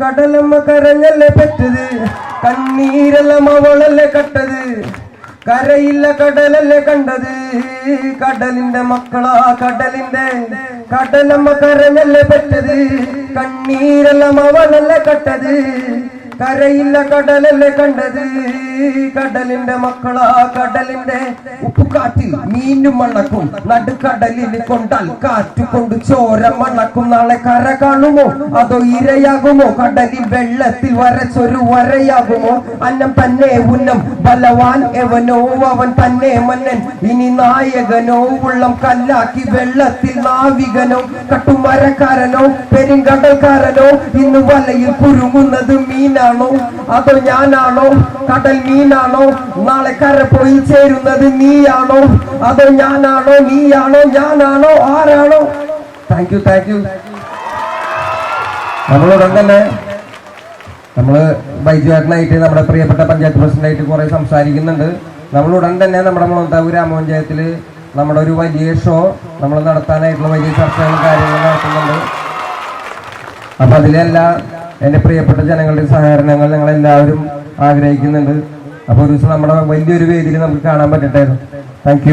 കടലമ്മ കരഞ്ഞല്ലേ പെറ്റത്? കണ്ണീരെല്ലാം അവളല്ലേ കട്ടത്? കരയില്ല കടലല്ലേ കണ്ടത്? കടലിന്റെ മക്കളാ കടലിന്റെ. കടലമ്മ കരഞ്ഞല്ലേ പെറ്റത്? കണ്ണീരെല്ലാം അവളല്ലേ കട്ടത്? കരയില്ല കടലല്ലേ കണ്ടത്? കടലിന്റെ മക്കളാ കടലിന്റെ ഉപ്പുകാറ്റിൽ മീനും മണക്കും. നടുക്കടലിൽ കൊണ്ടാൽ കാറ്റു കൊണ്ട് ചോര മണക്കും. നാളെ കര കാണുമോ? അതോ ഇരയാകുമോ? കടലിൽ വെള്ളത്തിൽ വരച്ചൊരു വരയാകുമോ? അന്നം തന്നെ ഉന്നം ബലവാൻ എവനോ? അവൻ തന്നെ മന്നൻ. ഇനി നായകനോ? ഉള്ളം കല്ലാക്കി വെള്ളത്തിൽ നാവികനോ? കട്ടുമരക്കാരനോ? പെരുങ്കടൽക്കാരനോ? ഇന്ന് വലയിൽ കുരുങ്ങുന്നത് മീനാണോ അതോ ഞാനാണോ? കടൽ മീനാണോ? നാളെ കര പോയി ചേരുന്നത് നീയാണോ? അതോ ഞാനാണോ? നീയാണോ? ഞാനാണോ? ആരാണോ? താങ്ക് യു താങ്ക് യു നമ്മളോടൊപ്പം തന്നെ നമ്മൾ വൈദ്യുതനായിട്ട് നമ്മുടെ പ്രിയപ്പെട്ട പഞ്ചായത്ത് പ്രസിഡന്റായിട്ട് കുറെ സംസാരിക്കുന്നുണ്ട്. നമ്മൾ ഉടൻ തന്നെ നമ്മുടെ മുളന്താവ് ഗ്രാമപഞ്ചായത്തിൽ നമ്മുടെ ഒരു വലിയ ഷോ നമ്മൾ നടത്താനായിട്ടുള്ള വലിയ ചർച്ചകളും കാര്യങ്ങളും നടത്തുന്നുണ്ട്. അപ്പൊ അതിലെല്ലാം എന്റെ പ്രിയപ്പെട്ട ജനങ്ങളുടെ സഹകരണങ്ങൾ ഞങ്ങൾ എല്ലാവരും ആഗ്രഹിക്കുന്നുണ്ട്. അപ്പോൾ ഒരു ദിവസം നമ്മുടെ വലിയൊരു വേദിയിൽ നമുക്ക് കാണാൻ പറ്റട്ടെ. താങ്ക്